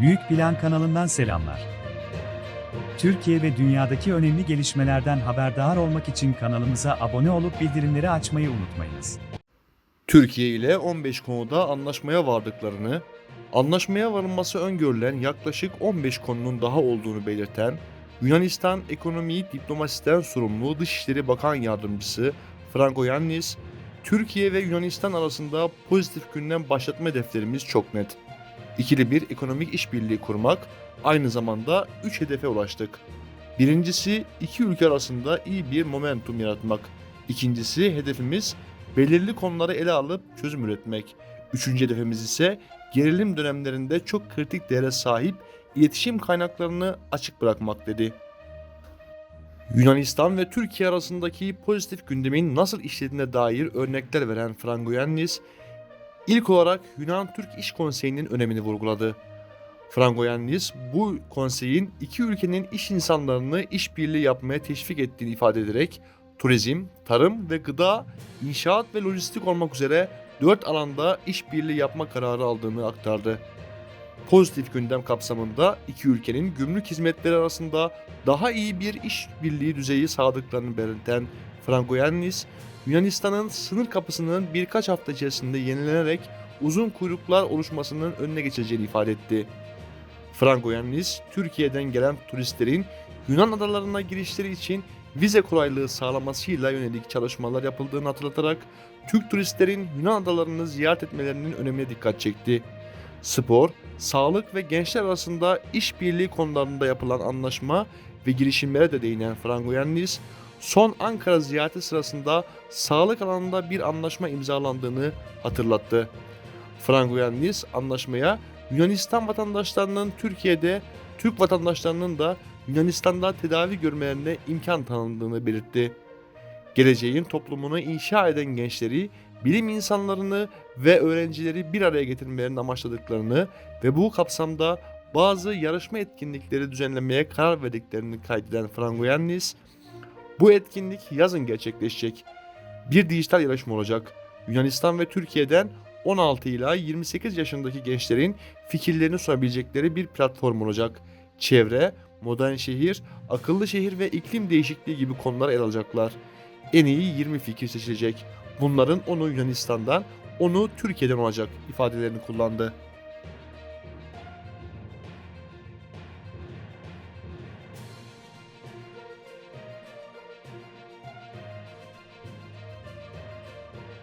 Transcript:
Büyük Plan kanalından selamlar. Türkiye ve dünyadaki önemli gelişmelerden haberdar olmak için kanalımıza abone olup bildirimleri açmayı unutmayınız. Türkiye ile 15 konuda anlaşmaya vardıklarını, anlaşmaya varılması öngörülen yaklaşık 15 konunun daha olduğunu belirten Yunanistan Ekonomi Diplomasiden sorumlu Dışişleri Bakan Yardımcısı Franco Yannis, Türkiye ve Yunanistan arasında pozitif gündem başlatma hedeflerimiz çok net. İkili bir ekonomik işbirliği kurmak, aynı zamanda 3 hedefe ulaştık. Birincisi iki ülke arasında iyi bir momentum yaratmak. İkincisi hedefimiz belirli konuları ele alıp çözüm üretmek. Üçüncü hedefimiz ise gerilim dönemlerinde çok kritik değere sahip iletişim kaynaklarını açık bırakmak dedi. Yunanistan ve Türkiye arasındaki pozitif gündemin nasıl işlediğine dair örnekler veren Frangoyannis, ilk olarak Yunan-Türk İş Konseyi'nin önemini vurguladı. Frangoyannis bu konseyin iki ülkenin iş insanlarını işbirliği yapmaya teşvik ettiğini ifade ederek turizm, tarım ve gıda, inşaat ve lojistik olmak üzere dört alanda işbirliği yapma kararı aldığını aktardı. Pozitif gündem kapsamında iki ülkenin gümrük hizmetleri arasında daha iyi bir işbirliği düzeyi sağladıklarını belirten Frangoyannis, Yunanistan'ın sınır kapısının birkaç hafta içerisinde yenilenerek uzun kuyruklar oluşmasının önüne geçeceğini ifade etti. Frangoyannis, Türkiye'den gelen turistlerin Yunan adalarına girişleri için vize kolaylığı sağlamasıyla yönelik çalışmalar yapıldığını hatırlatarak Türk turistlerin Yunan adalarını ziyaret etmelerinin önemine dikkat çekti. Spor, sağlık ve gençler arasında işbirliği konularında yapılan anlaşma ve girişimlere de değinen Frangoyannis, son Ankara ziyareti sırasında sağlık alanında bir anlaşma imzalandığını hatırlattı. Frangoyannis anlaşmaya Yunanistan vatandaşlarının Türkiye'de, Türk vatandaşlarının da Yunanistan'da tedavi görmelerine imkan tanındığını belirtti. Geleceğin toplumunu inşa eden gençleri, bilim insanlarını ve öğrencileri bir araya getirmelerini amaçladıklarını ve bu kapsamda bazı yarışma etkinlikleri düzenlemeye karar verdiklerini kaydeden Frangoyannis, bu etkinlik yazın gerçekleşecek. Bir dijital yarışma olacak. Yunanistan ve Türkiye'den 16 ila 28 yaşındaki gençlerin fikirlerini sunabilecekleri bir platform olacak. Çevre, modern şehir, akıllı şehir ve iklim değişikliği gibi konular ele alacaklar. En iyi 20 fikir seçilecek. Bunların onu Yunanistan'dan, onu Türkiye'den olacak ifadelerini kullandı.